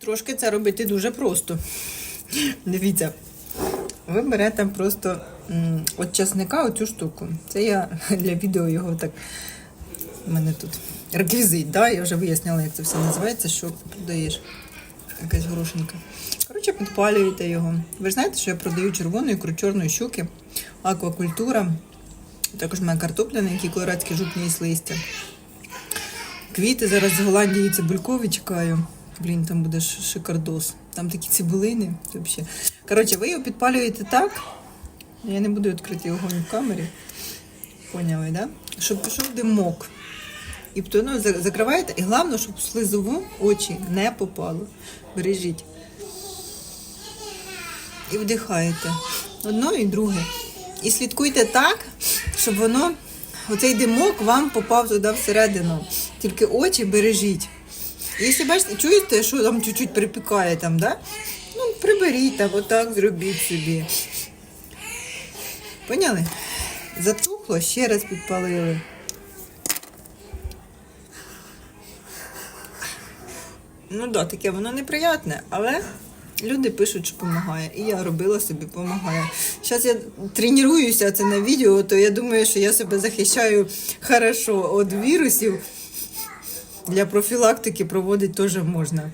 Трошки це робити дуже просто. Дивіться, ви берете просто от часника оцю штуку. Це я для відео його так. У мене тут реквізит, да? я вже вияснила, як це все називається, що продаєш. Якась горошинка. Коротше, підпалюєте його. Ви ж знаєте, що я продаю червону ікру чорної щуки, аквакультура. Також мене картопля, на якій колорадські жупні і листя. Квіти зараз з Голландії цибулькові чекаю. Блін, там буде шикардос. Там такі цибулини. Вообще. Коротше, ви його підпалюєте так. Я не буду відкрити огонь в камері. Поняли, да? Щоб пішов димок. І ну, закриваєте, і головне, щоб слизову очі не попало. Бережіть. І вдихаєте. Одно і друге. І слідкуйте так, щоб воно, оцей димок вам попав туди всередину. Тільки очі бережіть. Якщо бачите, чуєте, що там чуть-чуть припікає там, да? Ну, приберіть там, отак зробіть собі. Поняли? Затухло, ще раз підпалили. Ну так, да, таке воно неприятне, але люди пишуть, що допомагає. І я робила собі, допомагає. Зараз я тренуюся це на відео, то я думаю, що я себе захищаю хорошо від вірусів. Для профілактики проводити теж можна.